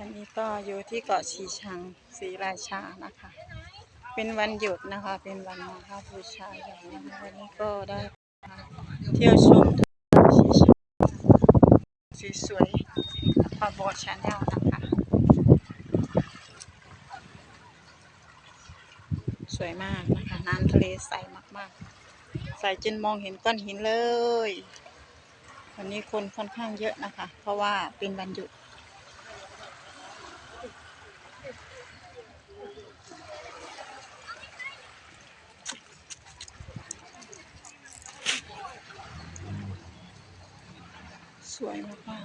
วันนี้ก็อยู่ที่เกาะชีชังศรีราชานะคะ เป็นวันหยุดนะคะ เป็นวันมาฆบูชาใหญ่นะคะวันนี้ก็ได้เที่ยวชมชีชังสวยๆปาบอชาแนลนะคะ สวยมากนะคะ น้ำทะเลใสมากๆ ใสจนมองเห็นก้อนหินเลย วันนี้คนค่อนข้างเยอะนะคะ เพราะว่าเป็นวันหยุด สวยมาก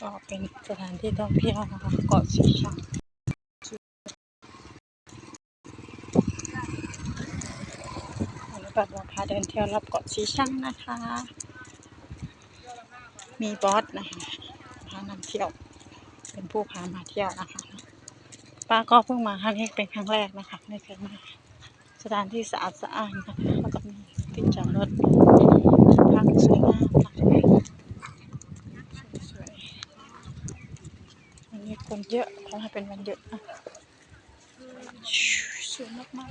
ก็เป็นสถานที่ท่องเที่ยวนะคะเกาะสีชังวันนี้ก็จะพาเดินเที่ยวรอบเกาะสีชังนะคะ มีบอสนะคะพานำเที่ยว เป็นผู้พามาเที่ยวนะคะป้าก็เพิ่งมาครั้งนี้เป็นครั้งแรกนะคะไม่เคยมาสถานที่สะอาดสะอ้านนะคะแล้วก็มีที่จอดรถพักสวยงามนะคะสวยๆวันนี้ คนเยอะทำให้เป็นวันเยอะอะสวยมากมาก